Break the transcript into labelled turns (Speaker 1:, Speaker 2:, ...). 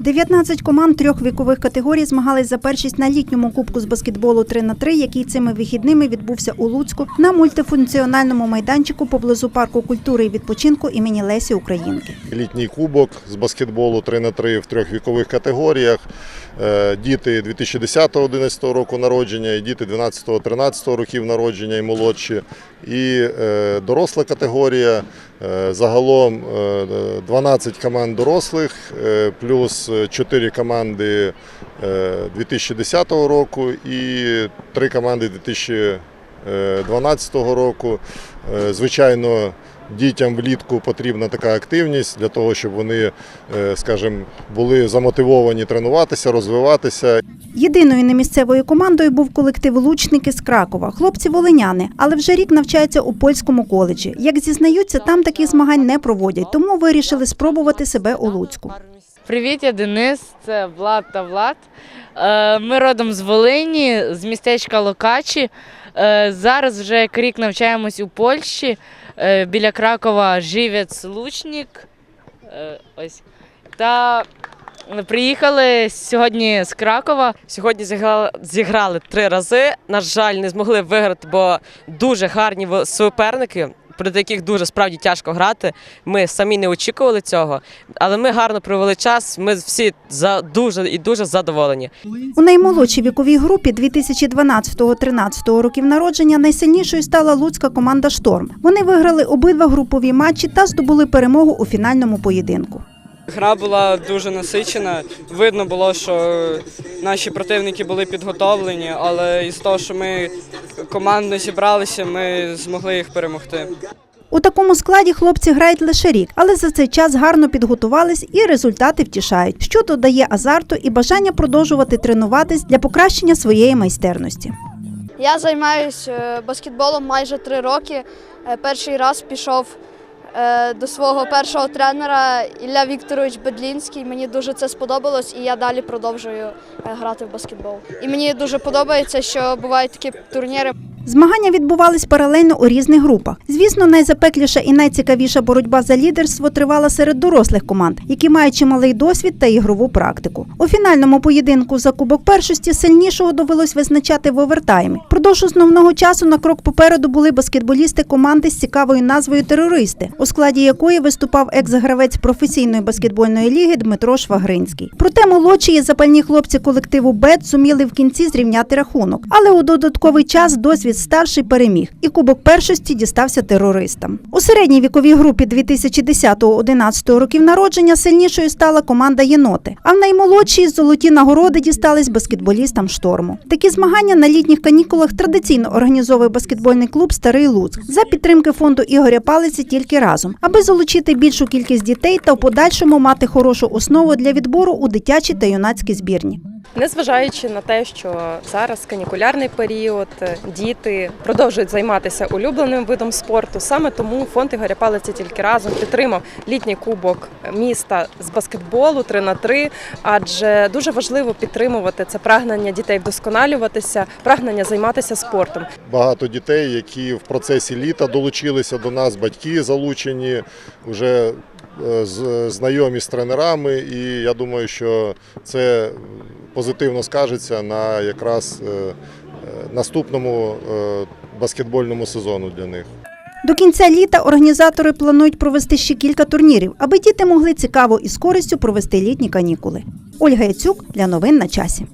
Speaker 1: 19 команд трьох вікових категорій змагались за першість на літньому кубку з баскетболу 3 на 3 який цими вихідними відбувся у Луцьку на мультифункціональному майданчику поблизу парку культури і відпочинку імені Лесі Українки.
Speaker 2: Літній кубок з баскетболу 3 на 3 в трьох вікових категоріях. Е, Діти 2010-2011 року народження, і діти 12-13 років народження і молодші. І е, доросла категорія. Е, Загалом е, 12 команд дорослих, е, плюс 4 команди е, 2010 року і 3 команди 2012 року. Е, Звичайно, дітям влітку потрібна така активність для того, щоб вони, е, скажімо, були замотивовані тренуватися, розвиватися.
Speaker 1: Єдиною немісцевою командою був колектив Лучники з Кракова. Хлопці волиняни, але вже рік навчаються у польському коледжі. Як зізнаються, там таких змагань не проводять, тому вирішили спробувати себе у Луцьку.
Speaker 3: Привіт, я Денис, це Влад та Влад. Е, Ми родом з Волині, з містечка Локачі. Е, Зараз вже як рік навчаємось у Польщі. Е, Біля Кракова Живець Лучник. Е, Ось. Та приїхали сьогодні з Кракова.
Speaker 4: Сьогодні зіграли, зіграли три рази. На жаль, не змогли виграти, бо дуже гарні суперники, проти яких дуже справді тяжко грати. Ми самі не очікували цього, але ми гарно провели час. Ми всі за дуже і дуже задоволені.
Speaker 1: У наймолодшій віковій групі 2012-13 років народження найсильнішою стала луцька команда Шторм. Вони виграли обидва групові матчі та здобули перемогу у фінальному поєдинку.
Speaker 5: Гра була дуже насичена. Видно було, що наші противники були підготовлені, але із того, що ми командно зібралися, ми змогли їх перемогти.
Speaker 1: У такому складі хлопці грають лише рік, але за цей час гарно підготувались і результати втішають, що додає азарту і бажання продовжувати тренуватись для покращення своєї майстерності.
Speaker 6: Я займаюся баскетболом майже три роки. Е, Перший раз пішов е, до свого першого тренера Ілля Вікторович Бедлінський. Мені дуже це сподобалось, і я далі продовжую е, грати в баскетбол. І мені дуже подобається, що бувають такі турніри.
Speaker 1: Змагання відбувались паралельно у різних групах. Звісно, найзапекліша і найцікавіша боротьба за лідерство тривала серед дорослих команд, які мають чималий досвід та ігрову практику. У фінальному поєдинку за кубок першості сильнішого довелось визначати в овертаймі. Продовж основного часу на крок попереду були баскетболісти команди з цікавою назвою Терористи, у складі якої виступав екс-гравець професійної баскетбольної ліги Дмитро Швагринський. Проте молодші і запальні хлопці колективу БЕД зуміли в кінці зрівняти рахунок, але у додатковий час досвід старший переміг, і кубок першості дістався терористам. У середній віковій групі 2010-2011 років народження сильнішою стала команда Єноти. А в наймолодшій золоті нагороди дістались баскетболістам шторму. Такі змагання на літніх канікулах традиційно організовує баскетбольний клуб Старий Луцьк за підтримки фонду Ігоря Палиці тільки разом, аби залучити більшу кількість дітей та в подальшому мати хорошу основу для відбору у дитячі та юнацькі збірні.
Speaker 4: Незважаючи на те, що зараз канікулярний період, діти продовжують займатися улюбленим видом спорту. Саме тому фонд Ігоря Палиці тільки разом підтримав літній кубок міста з баскетболу 3 на 3 адже дуже важливо підтримувати це прагнення дітей вдосконалюватися, прагнення займатися спортом.
Speaker 2: Багато дітей, які в процесі літа долучилися до нас, батьки залучені, вже е, знайомі з тренерами, і я думаю, що це позитивно скажеться на якраз е, е, наступному е, баскетбольному сезону для них.
Speaker 1: До кінця літа організатори планують провести ще кілька турнірів, аби діти могли цікаво і з користю провести літні канікули. Ольга Яцюк для новин на часі.